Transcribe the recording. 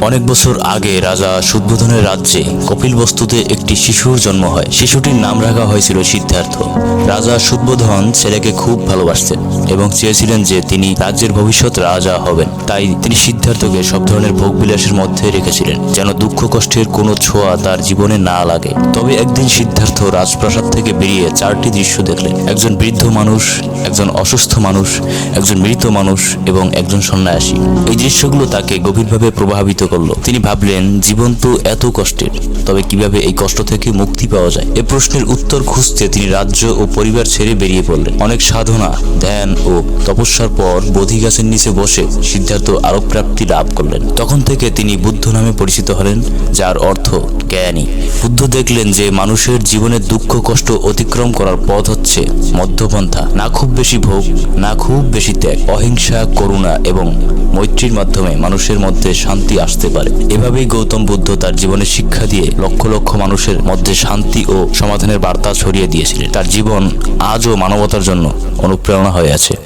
অনেক বছর আগে রাজা সুদ্বোধনের রাজ্যে কপিল বস্তুতে একটি শিশুর জন্ম হয়। শিশুটির নাম রাখা হয়েছিল সিদ্ধার্থ। রাজা সুদ্বোধন ছেলেকে খুব ভালোবাসতেন এবং চেয়েছিলেন যে তিনি রাজ্যের ভবিষ্যৎ রাজা হবেন। তাই তিনি সিদ্ধার্থকে সব ধরনের ভোগ বিলাসের মধ্যে রেখেছিলেন, যেন দুঃখ কষ্টের কোনো ছোঁয়া তার জীবনে না লাগে। তবে একদিন সিদ্ধার্থ রাজপ্রাসাদ থেকে বেরিয়ে চারটি দৃশ্য দেখলেন। একজন বৃদ্ধ মানুষ একজন অসুস্থ মানুষ, একজন মৃত মানুষ এবং একজন সন্ন্যাসী। এই দৃশ্যগুলো তাকে গভীরভাবে প্রভাবিত করল। তিনি ভাবলেন, জীবন তো এত কষ্টের, তবে কীভাবে এই কষ্ট থেকে মুক্তি পাওয়া যায়? এ প্রশ্নের উত্তর খুঁজতে তিনি রাজ্য ও পরিবার ছেড়ে বেরিয়ে পড়লেন। অনেক সাধনা, ধ্যান ও তপস্যার পর বোধি গাছের নিচে বসে সিদ্ধার্থ আরব প্রাপ্তি লাভ করলেন। তখন থেকে তিনি বুদ্ধ নামে পরিচিত হলেন, যার অর্থ জ্ঞানী। বুদ্ধ দেখলেন যে মানুষের জীবনের দুঃখ, কষ্ট অতিক্রম করার পথ হচ্ছে মধ্যপন্থা। না খুব বেশি ভোগ, না খুব বেশি ত্যাগ। অহিংসা, করুণা এবং মৈত্রীর মাধ্যমে মানুষের মধ্যে শান্তি আসতে পারে। এভাবেই গৌতম বুদ্ধ তার জীবনের শিক্ষা দিয়ে লক্ষ লক্ষ মানুষের মধ্যে শান্তি ও সমাধানের বার্তা ছড়িয়ে দিয়েছিলেন। তার জীবন আজও মানবতার জন্য অনুপ্রেরণা হয়ে আছে।